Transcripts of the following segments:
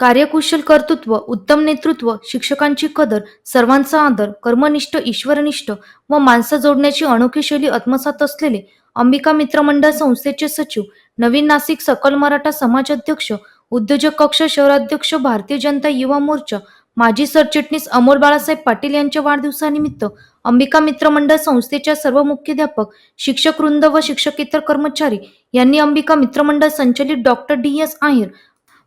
कार्यकुशल कर्तृत्व उत्तम नेतृत्व शिक्षकांची कदर सर्वांचा आदर कर्मनिष्ठ ईश्वरनिष्ठ व माणसं जोडण्याची अनोखी शैली आत्मसात असलेले अंबिका मित्रमंडळ संस्थेचे सचिव नवीन नाशिक सकल मराठा समाज अध्यक्ष उद्योजक कक्ष शहराध्यक्ष भारतीय जनता युवा मोर्चा माजी सरचिटणीस अमोल बाळासाहेब पाटील यांच्या वाढदिवसानिमित्त अंबिका मित्रमंडळ संस्थेच्या सर्व मुख्याध्यापक शिक्षक वृंद व शिक्षकेतर कर्मचारी यांनी अंबिका मित्रमंडळ संचलित डॉक्टर डी एस आहेर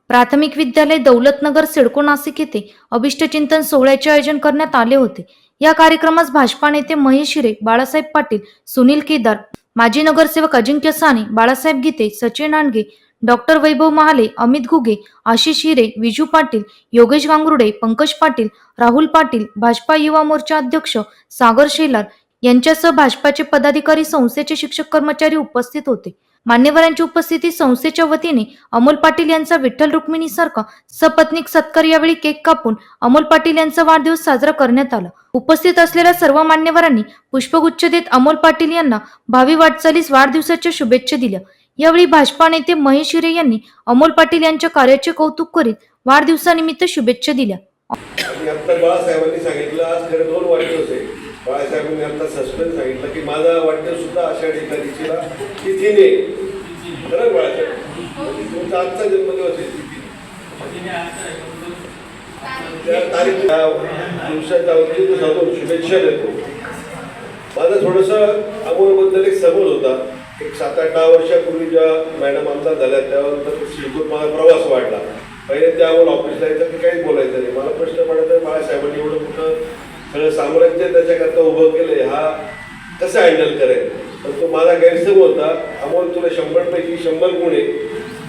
प्राथमिक विद्यालय दौलतनगर सिडको नाशिक येथे अभिष्टचिंतन सोहळ्याचे आयोजन करण्यात आले होते. या कार्यक्रमास भाजपा नेते महेश हिरे बाळासाहेब पाटील सुनील केदार माजी नगरसेवक अजिंक्य साने बाळासाहेब गीते सचिन आणगे डॉक्टर वैभव महाले अमित घुगे आशिष हिरे विजू पाटील योगेश गांगुर्डे पंकज पाटील राहुल पाटील भाजपा युवा मोर्चा अध्यक्ष सागर शेलार यांच्यासह भाजपाचे पदाधिकारी संस्थेचे शिक्षक कर्मचारी उपस्थित होते. मान्यवरांची उपस्थिती संस्थेच्या वतीने अमोल पाटील यांचा विठ्ठल रुक्मिणीसारखा सपत्निक सत्कार यावेळी केक कापून अमोल पाटील यांचा वाढदिवस साजरा करण्यात आला. उपस्थित असलेल्या सर्व मान्यवरांनी पुष्पगुच्छ देत अमोल पाटील यांना भावी वाटचालीस वाढदिवसाच्या शुभेच्छा दिल्या. यावेळी भाजपा नेते महेश हिरे यांनी अमोल पाटील यांच्या कार्याचे कौतुक करीत वाढदिवसानिमित्त शुभेच्छा दिल्या. बाळासाहेबांनी आता सस्पेन्स सांगितलं की माझा वाढदिवस सुद्धा आषाढी एकादशीला तिथीने. खरं बाळासाहेब? तुमचा आजचा जन्मदिवस आहे त्या तारीख त्या दिवसाच्या औचित्य साधून शुभेच्छा देतो. माझं थोडंसं अमोलबद्दल एक समज होता. एक सात आठ दहा वर्षापूर्वी ज्या मॅडम आमचा झाल्या त्यानंतर शिकून माझा प्रवास वाढला. पहिले त्या अमोल ऑफिसला यायचं की काहीच बोलायचं नाही. मला प्रश्न पडायचा बाळासाहेबांनी एवढं मोठं सगळं साम्राज्य त्याच्याकरता उभं केलंय हा कसं हँडल करेल? तर तो माझा गैरसम होता. अमोल तुला शंभर पैकी शंभर गुण आहे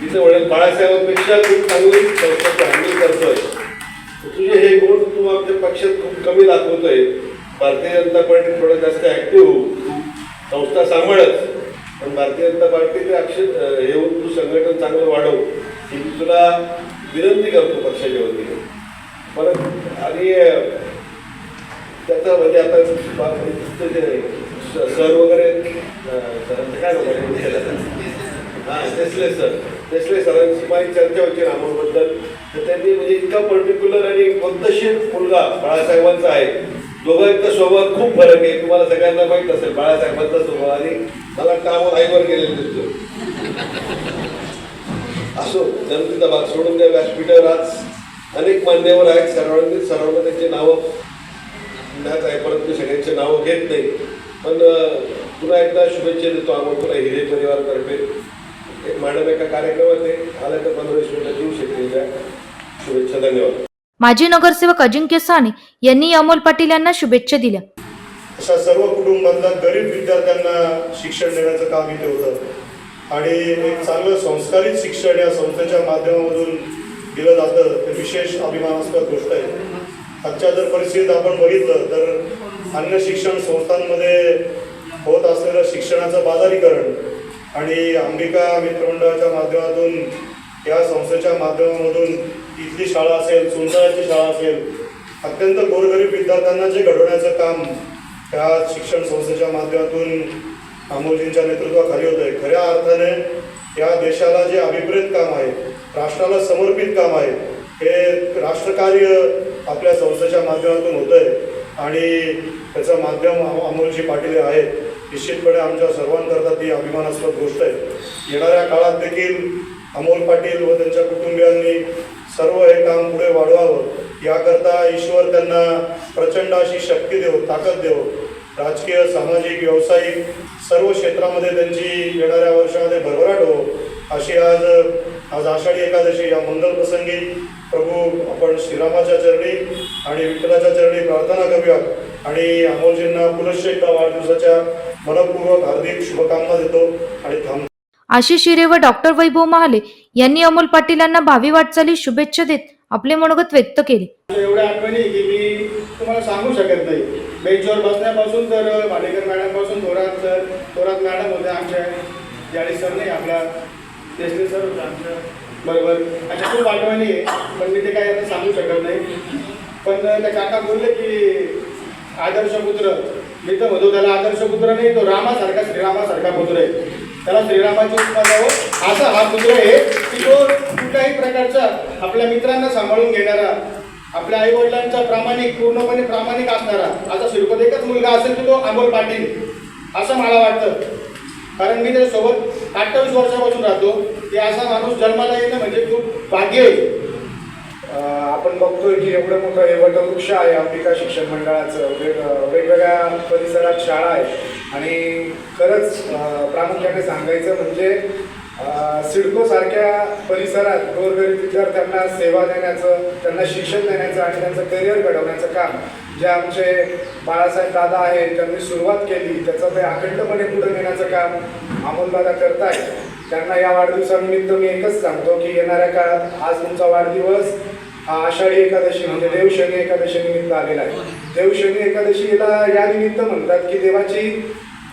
तिथं म्हणेल बाळासाहेबांपेक्षा खूप चांगली संस्था हँडल करतोय. तुझे हे गुण तू आमच्या पक्षात खूप कमी दाखवतोय. भारतीय जनता पार्टी थोडं जास्त ॲक्टिव्ह हो तू संस्था सांभाळच. पण भारतीय जनता पार्टीचे अक्षर हे होऊन तू संघटन चांगलं वाढव. ही तुला विनंती करतो पक्षाच्या वतीने. परत आणि त्याचं म्हणजे आता सर वगैरे सरांचं काय हां तेसले सर. तेसले सरांची माझी चर्चा होती रामाबद्दल. तर त्यांनी म्हणजे इतका पर्टिक्युलर आणि कोणतशीर मुलगा बाळासाहेबांचा आहे. दोघांचा स्वभाव खूप फरक आहे. तुम्हाला सगळ्यांना माहीत असेल बाळासाहेबांचा स्वभाव आणि मला कामावर आईवर गेलेलं दिसतो. असो जनतेचा भाग सोडून द्या व्यासपीठावर आज अनेक मान्यवर आहेत. सर्वांनी सर्वांना त्यांची नावं ज्ञात आहे परंतु सगळ्यांची नावं घेत नाही. पण पुन्हा एकदा शुभेच्छा देतो आम्हाला तुला हिरे परिवारातर्फे. एक मॅडम एका कार्यक्रमात आहे. आल्या तर पंधरा वीस मिनिटं देऊ शकतील त्या. शुभेच्छा धन्यवाद. माजी नगरसेवक अजिंक्य साने यांनी अमोल पाटील यांना शुभेच्छा दिल्या. अशा सर्व कुटुंबातल्या गरीब विद्यार्थ्यांना शिक्षण देण्याचं काम इथे होतं. आणि एक चांगलं संस्कारित शिक्षण या संस्थेच्या माध्यमामधून दिलं जातं. ते विशेष अभिमानास्पद गोष्ट आहे. आजच्या जर परिस्थितीत आपण बघितलं तर अन्य शिक्षण संस्थांमध्ये होत असलेलं शिक्षणाचं बाजारीकरण आणि अंबिका मित्रमंडळाच्या माध्यमातून या संस्थेच्या माध्यमामधून इथली शाळा असेल सुंदराची शाळा असेल अत्यंत गोरगरीब विद्यार्थ्यांना जे घडवण्याचं काम त्या शिक्षण संस्थेच्या माध्यमातून अमोलजींच्या नेतृत्वाखाली होत आहे खऱ्या अर्थाने या देशाला जे अभिप्रेत काम आहे राष्ट्राला समर्पित काम आहे हे राष्ट्रकार्य आपल्या संस्थेच्या माध्यमातून होत आहे आणि त्याचं माध्यम अमोलजी पाटील आहे आहेत. निश्चितपणे आमच्या सर्वांकरता ती अभिमानास्पद गोष्ट आहे. येणाऱ्या काळात देखील अमोल पाटील व त्यांच्या कुटुंबियांनी सर्व हे काम पुढे वाढवावं. याकरता ईश्वर त्यांना प्रचंड अशी शक्ती देव ताकद देव. राजकीय सामाजिक व्यावसायिक सर्व क्षेत्रामध्ये त्यांची येणाऱ्या वर्षामध्ये भरभराट हो अशी आज आज आषाढी एकादशी या मंगल प्रसंगी प्रभू आपण श्रीरामाच्या चरणी आणि विठ्ठलाच्या चरणी प्रार्थना करूयात आणि अमोलजींना पुनश्च एकदा वाढदिवसाच्या मनपूर्वक हार्दिक शुभकामना देतो आणि थांब. आशिष हिरे व डॉक्टर वैभव महाले यांनी अमोल पाटील यांना भावी वाटचालीस शुभेच्छा देत आपले मनोगत व्यक्त केले. एवढ्या आठवणी की मी तुम्हाला सांगू शकत नाही. बेंचवर बसण्यापासून तर भाडेकर मॅडमपासून थोरात सर थोरात मॅडम होत्या आमच्या. जाडी सर नाही आपला देशले सर होते आमच्या. बरोबर. अशा खूप आठवणी आहे पण मी ते काय आता सांगू शकत नाही. पण त्या काका बोलले की आदर्श पुत्र मी तर म्हणतो त्याला आदर्श पुत्र नाही तो रामासारखा श्रीरामासारखा पुत्र आहे. त्याला श्रीरामाची उपमा द्यावं. असा हा पुत्र आहे की तो कुठल्याही प्रकारचा आपल्या मित्रांना सांभाळून घेणारा आपल्या आई वडिलांचा प्रामाणिक पूर्णपणे प्रामाणिक असणारा असा श्रीपद एकच मुलगा असेल की तो अमोल पाटील. असं मला वाटतं. कारण मी त्याच्यासोबत अठ्ठावीस वर्षापासून राहतो. की असा माणूस जन्माला येणं म्हणजे खूप भाग्य आहे. आपण बघतोय की एवढं मोठं हे वटवृक्ष आहे अंबिका शिक्षण मंडळाचं वेग वेगवेगळ्या परिसरात शाळा आहे. आणि खरंच प्रामुख्याने सांगायचं म्हणजे सिडकोसारख्या परिसरात गोरगरीब विद्यार्थ्यांना सेवा देण्याचं त्यांना शिक्षण देण्याचं आणि त्यांचं करिअर घडवण्याचं काम जे आमचे बाळासाहेब दादा आहेत त्यांनी सुरुवात केली त्याचं ते अखंडपणे पुढे नेण्याचं काम अमोलदादा करतायत. त्यांना या वाढदिवसानिमित्त मी एकच सांगतो की येणाऱ्या काळात आज तुमचा वाढदिवस हा आषाढी एकादशी म्हणजे देवशनी एकादशी निमित्त आलेला आहे. देवशनी एकादशीला या निमित्त म्हणतात की देवाची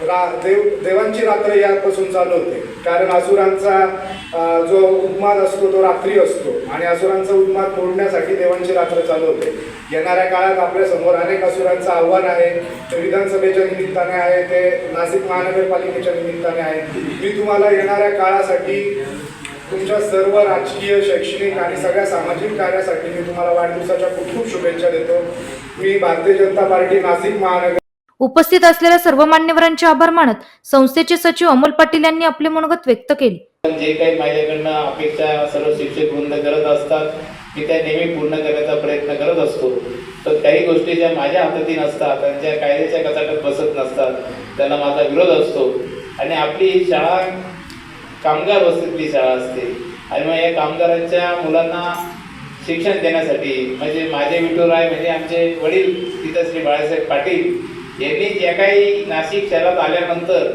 रा देव देवांची रात्र यापासून चालू होते. कारण असुरांचा जो उन्माद असतो तो रात्री असतो. आणि असुरांचा उन्माद फोडण्यासाठी देवांची रात्र चालू होते. येणाऱ्या काळात आपल्यासमोर अनेक असुरांचं आव्हान आहे. ते विधानसभेच्या निमित्ताने आहे ते नाशिक महानगरपालिकेच्या निमित्ताने आहे. मी तुम्हाला येणाऱ्या काळासाठी तुमच्या सर्व राजकीय शैक्षणिक आणि सगळ्या सामाजिक कार्यासाठी मी तुम्हाला वाढदिवसाच्या खूप खूप शुभेच्छा देतो. मी भारतीय जनता पार्टी नाशिक महानगर उपस्थित असलेल्या सर्व मान्यवरांचे आभार मानत संस्थेचे सचिव अमोल पाटील यांनी आपले मनोगत व्यक्त केले. पण जे काही माझ्याकडनं अपेक्षा सर्व शिक्षक वृंद करत असतात की त्या नेहमी पूर्ण करण्याचा प्रयत्न करत असतो. तर काही गोष्टी ज्या माझ्या हातातील नसतात आणि ज्या कायद्याच्या कचाट्यात बसत नसतात त्यांना माझा विरोध असतो. आणि आपली ही शाळा कामगार वस्तीतली शाळा असते. आणि मग या कामगारांच्या मुलांना शिक्षण देण्यासाठी म्हणजे माझे विठुराय म्हणजे आमचे वडील तिथं श्री बाळासाहेब पाटील यांनी ज्या काही नाशिक शहरात आल्यानंतर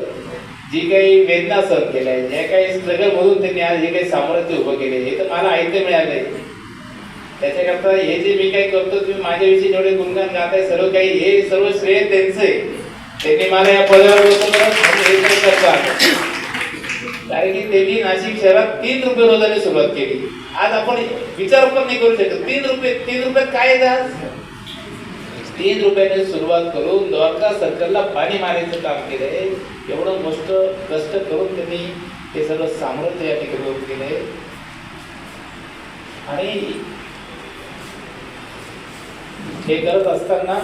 जी काही वेदना सहन केल्या ज्या काही स्ट्रगल मधून त्यांनी आज हे काही सामर्थ्य उभं केले हे तर मला ऐकलं मिळालं. आहे त्याच्याकरता हे जे मी काही करतो तुम्ही माझ्याविषयी जेवढे गुणगान गात आहे सर्व काही हे सर्व श्रेय त्यांचं आहे. त्यांनी मला या पदावर आणि कारण की त्यांनी नाशिक शहरात तीन रुपये रोजाने सुरुवात केली. आज आपण विचार पण नाही करू शकत. तीन रुपये तीन रुपयात काय आहे आज? तीन रुपयाने सुरुवात करून द्वारका सर्कलला पाणी मारायचं काम केलंय. एवढं मस्त कष्ट करून त्यांनी हे सर्व सामर्थ्य या ठिकाणी केलंय. आणि हे करत असताना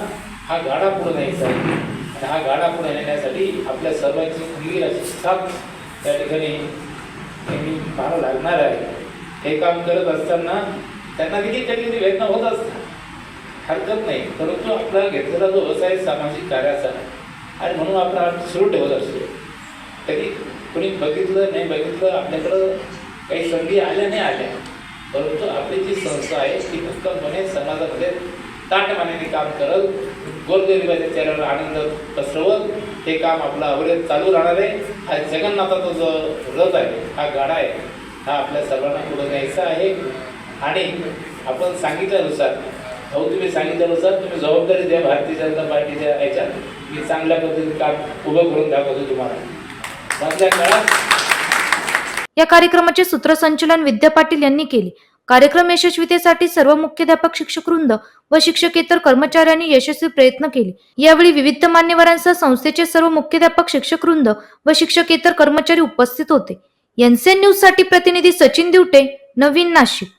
हा गाडा पुढे न्यायचा आहे. आणि हा गाडा पुढे नेण्यासाठी आपल्या सर्वांची खंबीर साथ त्या ठिकाणी नेहमी पाहावं लागणार आहे. हे काम करत असताना त्यांना देखील कधी कधी वेदना होत असतात. हरकत नाही. परंतु आपला घेतलेला जो व्यवसाय सामाजिक कार्याचा आहे आणि म्हणून आपण हा सुरू ठेवत असतो. तरी कोणी बघितलं नाही बघितलं आपल्याकडं काही संधी आल्या नाही आल्या. परंतु आपली जी संस्था आहे ती भक्कमपणे समाजामध्ये ताटमानेने काम करत गोरगरिबाच्या चेहऱ्यावर आनंद पसरवत हे काम आपलं अविरत चालू राहणार आहे. हा जगन्नाथाचा जो रथ आहे हा गाडा आहे हा आपल्या सर्वांना पुढे न्यायचा आहे. आणि आपण सांगितल्यानुसार अहो तुम्ही सांगितल्यानुसार तुम्ही जबाबदारी द्या भारतीय जनता पार्टीच्या याच्या मी चांगल्या पद्धतीने काम उभं करून दाखवतो तुम्हाला. या कार्यक्रमाचे सूत्रसंचलन विद्या पाटील यांनी केले. कार्यक्रम यशस्वीतेसाठी सर्व मुख्याध्यापक शिक्षक वृंद व शिक्षकेतर कर्मचाऱ्यांनी यशस्वी प्रयत्न केले. यावेळी विविध मान्यवरांसह संस्थेचे सर्व मुख्याध्यापक शिक्षक वृंद व शिक्षकेतर कर्मचारी उपस्थित होते. एनसीएन न्यूजसाठी प्रतिनिधी सचिन दिवटे नवीन नाशिक.